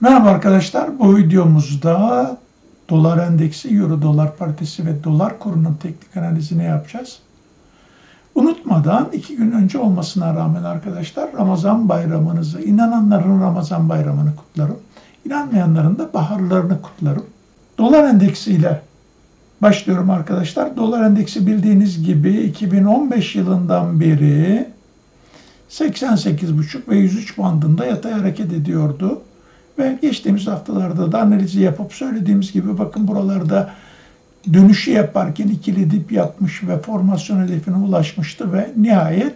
Merhaba arkadaşlar. Bu videomuzda dolar endeksi, euro dolar paritesi ve dolar kurunun teknik analizini yapacağız. Unutmadan iki gün önce olmasına rağmen arkadaşlar Ramazan bayramınızı, inananların Ramazan bayramını kutlarım. İnanmayanların da baharlarını kutlarım. Dolar endeksiyle başlıyorum arkadaşlar. Dolar endeksi bildiğiniz gibi 2015 yılından beri 88,5 ve 103 bandında yatay hareket ediyordu. Ve geçtiğimiz haftalarda da analizi yapıp söylediğimiz gibi bakın buralarda dönüşü yaparken ikili dip yapmış ve formasyon hedefine ulaşmıştı ve nihayet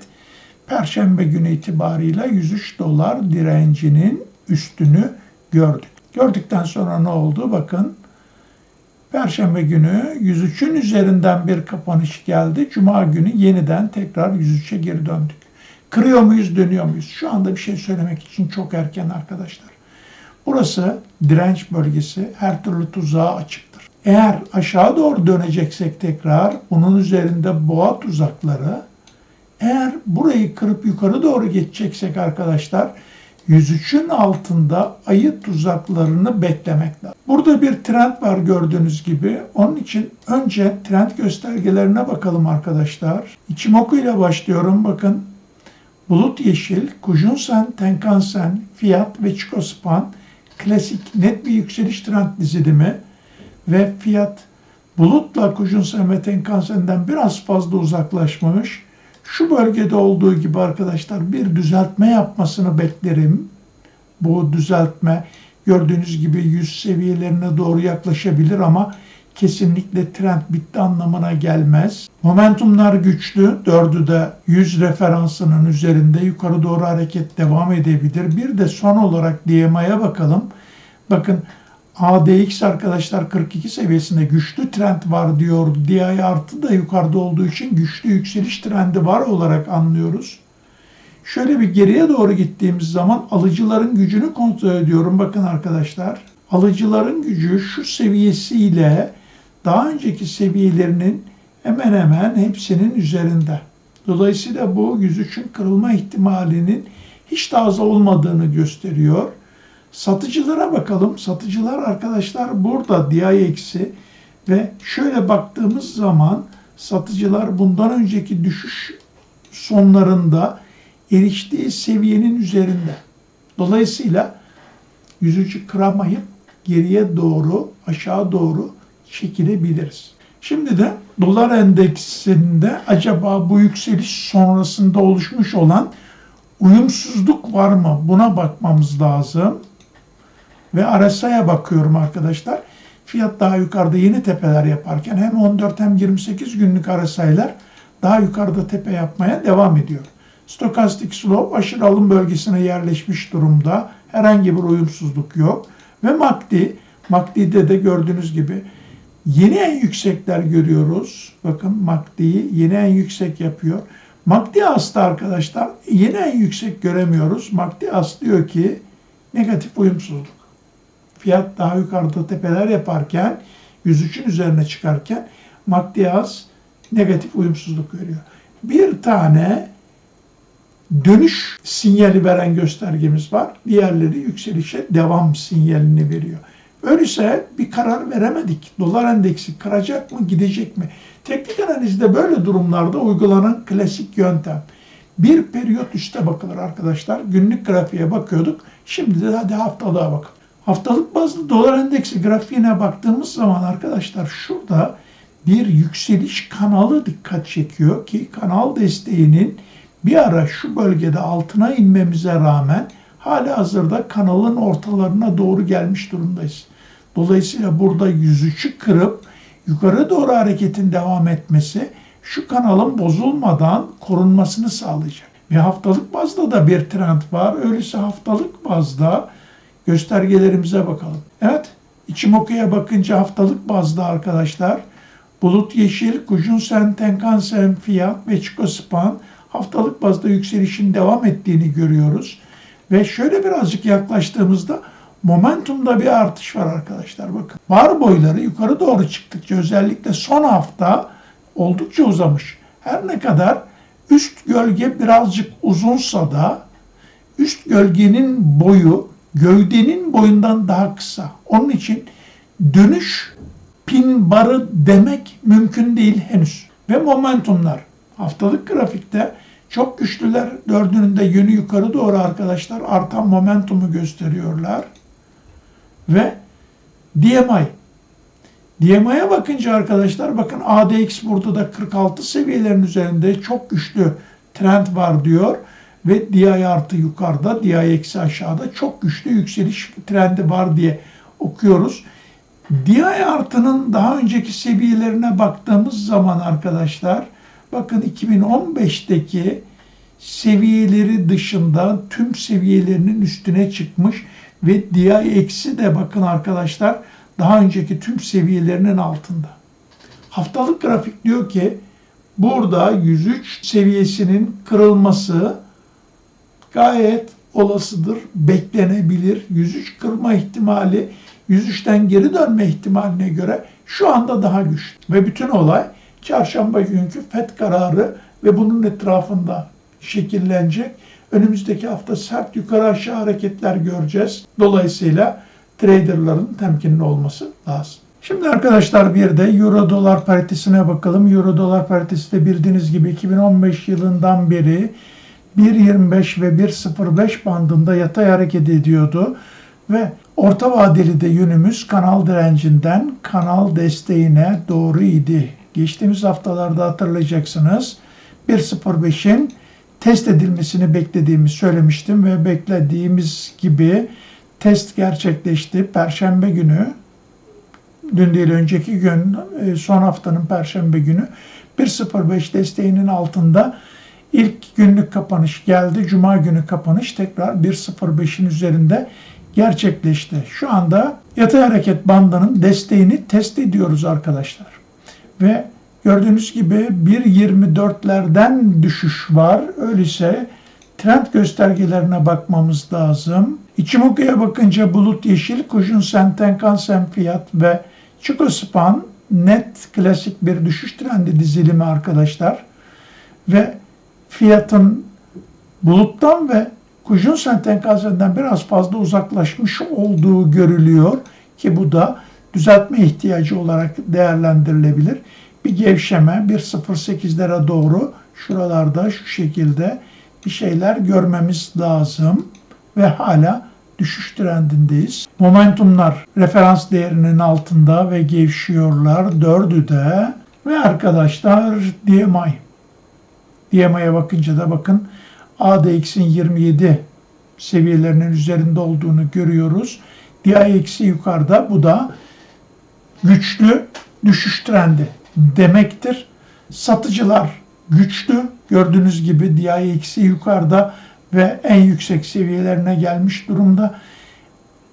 Perşembe günü itibarıyla 103 dolar direncinin üstünü gördük. Gördükten sonra ne oldu? Bakın Perşembe günü 103'ün üzerinden bir kapanış geldi. Cuma günü yeniden tekrar 103'e geri döndük. Kırıyor muyuz, dönüyor muyuz? Şu anda bir şey söylemek için çok erken arkadaşlar. Burası direnç bölgesi, her türlü tuzağa açıktır. Eğer aşağı doğru döneceksek tekrar bunun üzerinde boğa tuzakları, eğer burayı kırıp yukarı doğru geçeceksek arkadaşlar 103'ün altında ayı tuzaklarını beklemek lazım. Burada bir trend var gördüğünüz gibi. Onun için önce trend göstergelerine bakalım arkadaşlar. Ichimoku ile başlıyorum. Bakın Bulut Yeşil, Kujunsen, Tenkan-sen, Fiyat ve Chikospan klasik net bir yükseliş trend dizilimi ve fiyat bulutla Kujunsen ve Tenkan-sen'den biraz fazla uzaklaşmış. Şu bölgede olduğu gibi arkadaşlar bir düzeltme yapmasını beklerim. Bu düzeltme gördüğünüz gibi 100 seviyelerine doğru yaklaşabilir ama kesinlikle trend bitti anlamına gelmez. Momentumlar güçlü. Dördü de 100 referansının üzerinde yukarı doğru hareket devam edebilir. Bir de son olarak DMA'ya bakalım. Bakın ADX arkadaşlar 42 seviyesinde güçlü trend var diyor. DI artı da yukarıda olduğu için güçlü yükseliş trendi var olarak anlıyoruz. Şöyle bir geriye doğru gittiğimiz zaman alıcıların gücünü kontrol ediyorum. Bakın arkadaşlar alıcıların gücü şu seviyesiyle daha önceki seviyelerinin hemen hemen hepsinin üzerinde. Dolayısıyla bu 103'ün kırılma ihtimalinin hiç daha az olmadığını gösteriyor. Satıcılara bakalım. Satıcılar arkadaşlar burada DI ve şöyle baktığımız zaman satıcılar bundan önceki düşüş sonlarında eriştiği seviyenin üzerinde. Dolayısıyla 103'ü kıramayıp geriye doğru aşağı doğru çekilebiliriz. Şimdi de dolar endeksinde acaba bu yükseliş sonrasında oluşmuş olan uyumsuzluk var mı? Buna bakmamız lazım. Ve RSI'ye bakıyorum arkadaşlar. Fiyat daha yukarıda yeni tepeler yaparken hem 14 hem 28 günlük RSI'ler daha yukarıda tepe yapmaya devam ediyor. Stokastik slope aşırı alım bölgesine yerleşmiş durumda. Herhangi bir uyumsuzluk yok. Ve MACD, MACD'de de gördüğünüz gibi yeni en yüksekler görüyoruz. Bakın MACD'yi yeni en yüksek yapıyor. MACD As'ta arkadaşlar yeni en yüksek göremiyoruz. MACD As diyor ki negatif uyumsuzluk. Fiyat daha yukarıda tepeler yaparken 103'ün üzerine çıkarken MACD As negatif uyumsuzluk veriyor. Bir tane dönüş sinyali veren göstergemiz var. Diğerleri yükselişe devam sinyalini veriyor. Öyleyse bir karar veremedik. Dolar endeksi kıracak mı, gidecek mi? Teknik analizde böyle durumlarda uygulanan klasik yöntem. Bir periyot üste bakılır arkadaşlar. Günlük grafiğe bakıyorduk. Şimdi de hadi haftalığa bakalım. Haftalık bazlı dolar endeksi grafiğine baktığımız zaman arkadaşlar şurada bir yükseliş kanalı dikkat çekiyor ki kanal desteğinin bir ara şu bölgede altına inmemize rağmen hala hazırda kanalın ortalarına doğru gelmiş durumdayız. Dolayısıyla burada 103'ü kırıp yukarı doğru hareketin devam etmesi şu kanalın bozulmadan korunmasını sağlayacak. Ve haftalık bazda da bir trend var. Öyleyse haftalık bazda göstergelerimize bakalım. Evet, Ichimoku'ya bakınca haftalık bazda arkadaşlar Bulut Yeşil, Kujunsen, Tenkan-sen, Fiyat ve Chikospan haftalık bazda yükselişin devam ettiğini görüyoruz. Ve şöyle birazcık yaklaştığımızda momentumda bir artış var arkadaşlar. Bakın bar boyları yukarı doğru çıktıkça özellikle son hafta oldukça uzamış. Her ne kadar üst gölge birazcık uzunsa da üst gölgenin boyu gövdenin boyundan daha kısa. Onun için dönüş pin barı demek mümkün değil henüz. Ve momentumlar. Haftalık grafikte çok güçlüler. Dördünün de yönü yukarı doğru arkadaşlar. Artan momentumu gösteriyorlar. Ve DMI. DMI'ye bakınca arkadaşlar bakın ADX burada da 46 seviyelerin üzerinde çok güçlü trend var diyor. Ve DI artı yukarıda, DI eksi aşağıda çok güçlü yükseliş trendi var diye okuyoruz. DI artının daha önceki seviyelerine baktığımız zaman arkadaşlar bakın 2015'teki seviyeleri dışında tüm seviyelerinin üstüne çıkmış ve DI eksi de bakın arkadaşlar daha önceki tüm seviyelerinin altında. Haftalık grafik diyor ki burada 103 seviyesinin kırılması gayet olasıdır, beklenebilir. 103 kırma ihtimali 103'ten geri dönme ihtimaline göre şu anda daha güçlü. Ve bütün olay çarşamba günkü FED kararı ve bunun etrafında şekillenecek. Önümüzdeki hafta sert yukarı aşağı hareketler göreceğiz. Dolayısıyla traderların temkinli olması lazım. Şimdi arkadaşlar bir de euro dolar paritesine bakalım. Euro dolar paritesi de bildiğiniz gibi 2015 yılından beri 1.25 ve 1.05 bandında yatay hareket ediyordu ve orta vadeli de yönümüz kanal direncinden kanal desteğine doğru idi. Geçtiğimiz haftalarda hatırlayacaksınız 1.05'in test edilmesini beklediğimi söylemiştim ve beklediğimiz gibi test gerçekleşti. Perşembe günü dün değil önceki gün e, son haftanın perşembe günü 1.05 desteğinin altında ilk günlük kapanış geldi. Cuma günü kapanış tekrar 1.05'in üzerinde gerçekleşti. Şu anda yatay hareket bandının desteğini test ediyoruz arkadaşlar. Ve gördüğünüz gibi 1.24'lerden düşüş var. Öyleyse trend göstergelerine bakmamız lazım. Ichimoku'ya bakınca bulut yeşil, Kujun Sen, Tenkan fiyat ve Chikospan net klasik bir düşüş trendi dizilimi arkadaşlar. Ve fiyatın buluttan ve Kujun Sen Tenkan biraz fazla uzaklaşmış olduğu görülüyor ki bu da düzeltme ihtiyacı olarak değerlendirilebilir. Bir gevşeme 1.08'lere doğru şuralarda şu şekilde bir şeyler görmemiz lazım ve hala düşüş trendindeyiz. Momentumlar referans değerinin altında ve gevşiyorlar. Dördü de ve arkadaşlar DMI. DMI'ye bakınca da bakın ADX'in 27 seviyelerinin üzerinde olduğunu görüyoruz. DI yukarıda bu da güçlü düşüş trendi demektir. Satıcılar güçlü. Gördüğünüz gibi DI yukarıda ve en yüksek seviyelerine gelmiş durumda.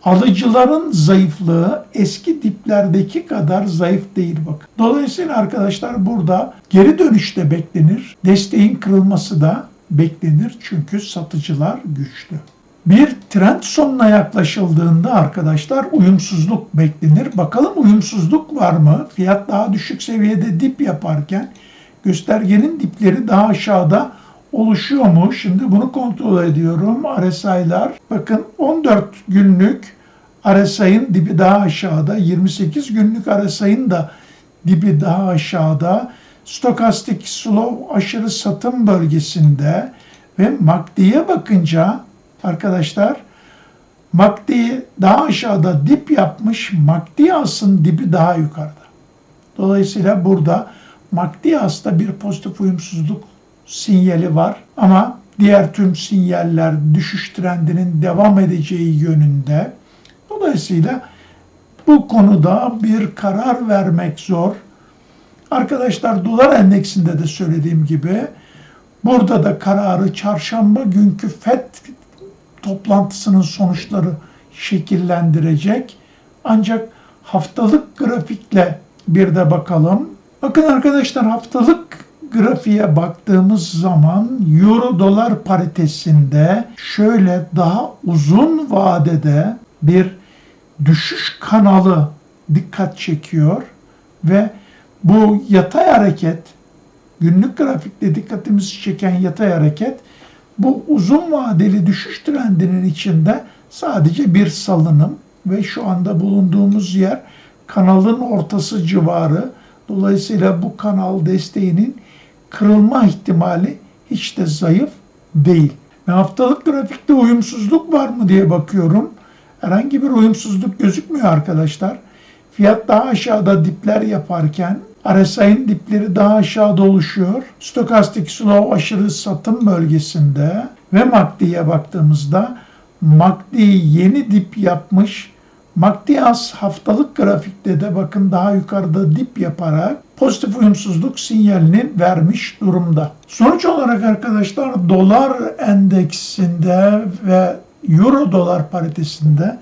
Alıcıların zayıflığı eski diplerdeki kadar zayıf değil bak. Dolayısıyla arkadaşlar burada geri dönüşte beklenir. Desteğin kırılması da beklenir çünkü satıcılar güçlü. Bir trend sonuna yaklaşıldığında arkadaşlar uyumsuzluk beklenir. Bakalım uyumsuzluk var mı? Fiyat daha düşük seviyede dip yaparken göstergenin dipleri daha aşağıda oluşuyor mu? Şimdi bunu kontrol ediyorum. RSI'lar. Bakın 14 günlük RSI'ın dibi daha aşağıda. 28 günlük RSI'ın da dibi daha aşağıda. Stokastik slow aşırı satım bölgesinde ve MACD'ye bakınca arkadaşlar MACD daha aşağıda dip yapmış. MACD asın dibi daha yukarıda. Dolayısıyla burada MACD asda bir pozitif uyumsuzluk sinyali var ama diğer tüm sinyaller düşüş trendinin devam edeceği yönünde. Dolayısıyla bu konuda bir karar vermek zor. Arkadaşlar dolar endeksinde de söylediğim gibi burada da kararı çarşamba günkü FED toplantısının sonuçları şekillendirecek. Ancak haftalık grafikle bir de bakalım. Bakın arkadaşlar haftalık grafiğe baktığımız zaman euro dolar paritesinde şöyle daha uzun vadede bir düşüş kanalı dikkat çekiyor ve bu yatay hareket günlük grafikte dikkatimizi çeken yatay hareket bu uzun vadeli düşüş trendinin içinde sadece bir salınım ve şu anda bulunduğumuz yer kanalın ortası civarı. Dolayısıyla bu kanal desteğinin kırılma ihtimali hiç de zayıf değil. Ve haftalık grafikte uyumsuzluk var mı diye bakıyorum. Herhangi bir uyumsuzluk gözükmüyor arkadaşlar. Fiyat daha aşağıda dipler yaparken RSI'nin dipleri daha aşağıda oluşuyor. Stokastik slow aşırı satım bölgesinde ve MACD'ye baktığımızda MACD yeni dip yapmış. MACD az haftalık grafikte de bakın daha yukarıda dip yaparak pozitif uyumsuzluk sinyalini vermiş durumda. Sonuç olarak arkadaşlar dolar endeksinde ve euro dolar paritesinde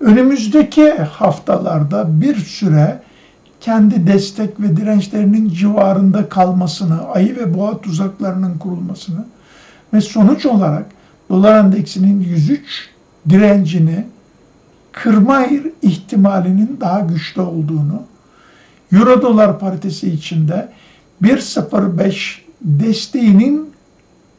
önümüzdeki haftalarda bir süre kendi destek ve dirençlerinin civarında kalmasını, ayı ve boğa tuzaklarının kurulmasını ve sonuç olarak dolar endeksinin 103 direncini kırma ihtimalinin daha güçlü olduğunu, Euro dolar paritesi içinde 1.05 desteğinin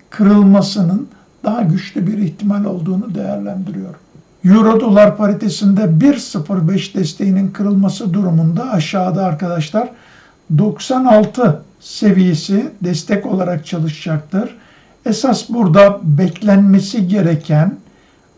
kırılmasının daha güçlü bir ihtimal olduğunu değerlendiriyorum. Euro dolar paritesinde 1.05 desteğinin kırılması durumunda aşağıda arkadaşlar 96 seviyesi destek olarak çalışacaktır. Esas burada beklenmesi gereken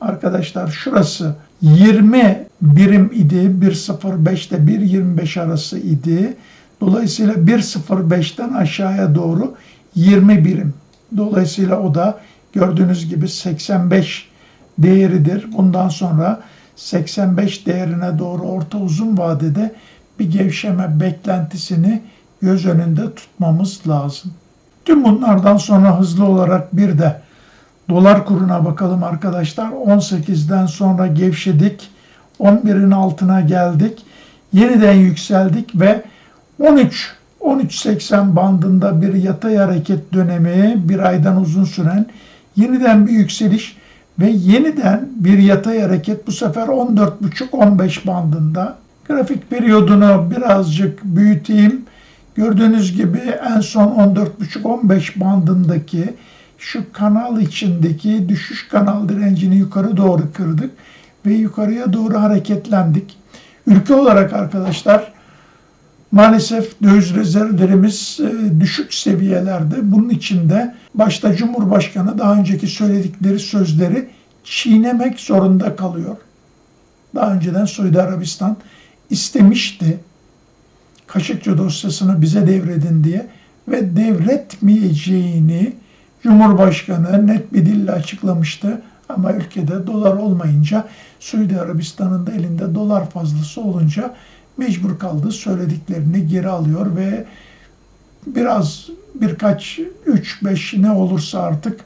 arkadaşlar şurası 20 birim idi. 1.05 ile 1.25 arası idi. Dolayısıyla 1.05'ten aşağıya doğru 20 birim. Dolayısıyla o da gördüğünüz gibi 85 değeridir. Bundan sonra 85 değerine doğru orta uzun vadede bir gevşeme beklentisini göz önünde tutmamız lazım. Tüm bunlardan sonra hızlı olarak bir de dolar kuruna bakalım arkadaşlar. 18'den sonra gevşedik. 11'in altına geldik. Yeniden yükseldik ve 13 13.80 bandında bir yatay hareket dönemi bir aydan uzun süren yeniden bir yükseliş ve yeniden bir yatay hareket bu sefer 14.5-15 bandında. Grafik periyodunu birazcık büyüteyim. Gördüğünüz gibi en son 14.5-15 bandındaki şu kanal içindeki düşüş kanal direncini yukarı doğru kırdık ve yukarıya doğru hareketlendik. Ülke olarak arkadaşlar maalesef döviz rezervlerimiz e, düşük seviyelerde. Bunun içinde başta Cumhurbaşkanı daha önceki söyledikleri sözleri çiğnemek zorunda kalıyor. Daha önceden Suudi Arabistan istemişti Kaşıkçı dosyasını bize devredin diye ve devretmeyeceğini Cumhurbaşkanı net bir dille açıklamıştı. Ama ülkede dolar olmayınca Suudi Arabistan'ın da elinde dolar fazlası olunca mecbur kaldı söylediklerini geri alıyor ve biraz birkaç 3-5 ne olursa artık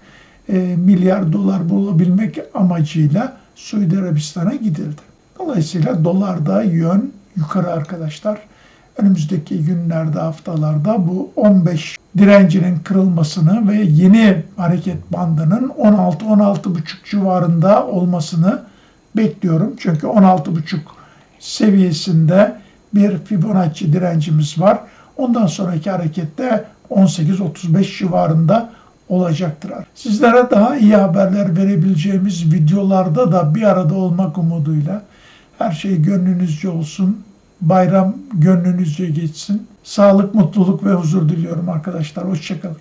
e, milyar dolar bulabilmek amacıyla Suudi Arabistan'a gidildi. Dolayısıyla dolarda yön yukarı arkadaşlar. Önümüzdeki günlerde, haftalarda bu 15 direncinin kırılmasını ve yeni hareket bandının 16-16,5 civarında olmasını bekliyorum. Çünkü 16,5 seviyesinde bir Fibonacci direncimiz var. Ondan sonraki harekette 18-35 civarında olacaktır. Sizlere daha iyi haberler verebileceğimiz videolarda da bir arada olmak umuduyla her şey gönlünüzce olsun. Bayram gönlünüzce geçsin. Sağlık, mutluluk ve huzur diliyorum arkadaşlar. Hoşçakalın.